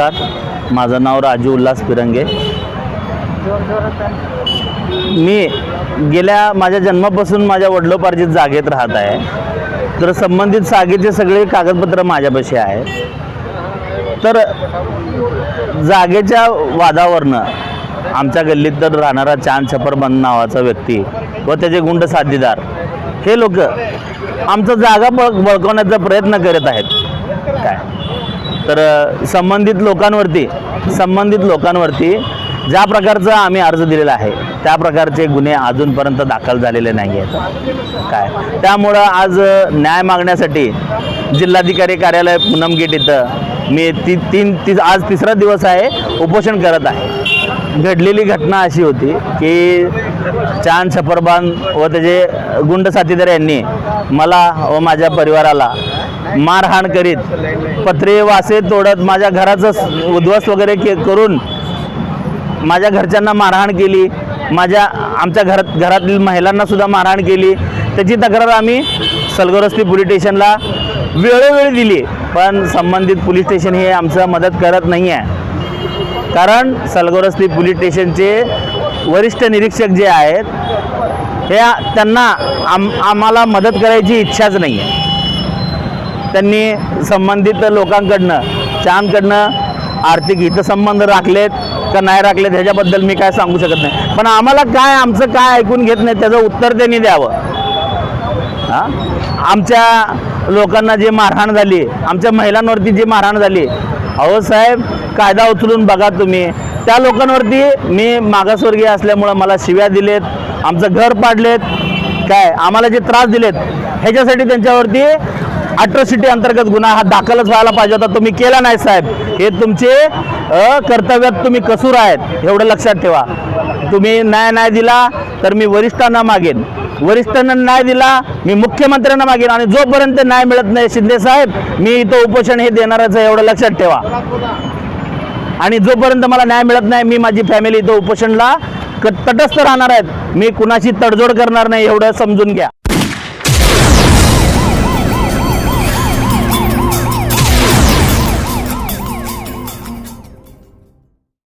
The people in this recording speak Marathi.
नमस्कार. माझं नाव राजू उल्हास फिरंगे मी गेल्या माझ्या जन्मापासून माझ्या वडिलोपार्जित जागेत राहत आहे. तर संबंधित जागेचे सगळे कागदपत्र माझ्यापाशी आहे तर जागेच्या वादावरनं आमच्या गल्लीत तर राहणारा चांद छपरबंद नावाचा व्यक्ती व त्याचे गुंड साथीदार हे लोक आमचं जागा बळ बळकवण्याचा प्रयत्न करत आहेत. तर संबंधित लोकांवरती संबंधित लोकांवरती ज्या प्रकारचा आम्ही अर्ज दिलेला आहे त्या प्रकारचे गुन्हे अजूनपर्यंत दाखल झालेले नाही आहेत. काय? त्यामुळं आज न्याय मागण्यासाठी जिल्हाधिकारी कार्यालय पूनम गेट इथं मी ती तीन ती आज तिसरा दिवस आहे उपोषण करत आहे. घडलेली घटना अशी होती की चांद छपरबान व त्याचे गुंड साथीदार यांनी मला व माझ्या परिवाराला मारहाण करीत पत्रे वासे तोडत माझ्या घराचं उद्ध्वस्त वगैरे के करून माझ्या घरच्यांना मारहाण केली. माझ्या आमच्या घरात घरातील महिलांनासुद्धा मारहाण केली. त्याची तक्रार आम्ही सलगरस्ती पोलीस स्टेशनला वेळोवेळी दिली. पण संबंधित पोलीस स्टेशन हे आमचं मदत करत नाही आहे कारण सलगोरस्ती पोलीस स्टेशनचे वरिष्ठ निरीक्षक जे आहेत हे त्यांना आम आम्हाला मदत करायची इच्छाच नाही आहे त्यांनी संबंधित लोकांकडनं चांदकडनं आर्थिक हितसंबंध राखलेत का नाही राखलेत ह्याच्याबद्दल मी काय सांगू शकत नाही. पण आम्हाला काय आमचं काय ऐकून घेत नाही त्याचं उत्तर त्यांनी द्यावं. हां? आमच्या लोकांना जी मारहाण झाली आमच्या महिलांवरती जी मारहाण झाली अहो साहेब कायदा उचलून बघा तुम्ही. त्या लोकांवरती मी मागासवर्गीय असल्यामुळं मला शिव्या दिलेत आमचं घर पाडलेत काय आम्हाला जे त्रास दिलेत ह्याच्यासाठी त्यांच्यावरती अट्रॉसिटी अंतर्गत गुन्हा हा दाखलच व्हायला पाहिजे होता. तुम्ही केला नाही साहेब. हे तुमचे कर्तव्यात तुम्ही कसूर आहेत एवढं लक्षात ठेवा. तुम्ही न्याय नाही दिला तर मी वरिष्ठांना मागेन. वरिष्ठांना न्याय दिला मी मुख्यमंत्र्यांना मागेन आणि जोपर्यंत न्याय मिळत नाही शिंदे साहेब मी इथं उपोषण हे देणारच आहे एवढं लक्षात ठेवा. आणि जोपर्यंत मला न्याय मिळत नाही मी माझी फॅमिली इथं उपोषणला क- तटस्थ राहणार आहेत. मी कुणाशी तडजोड करणार नाही एवढं समजून घ्या.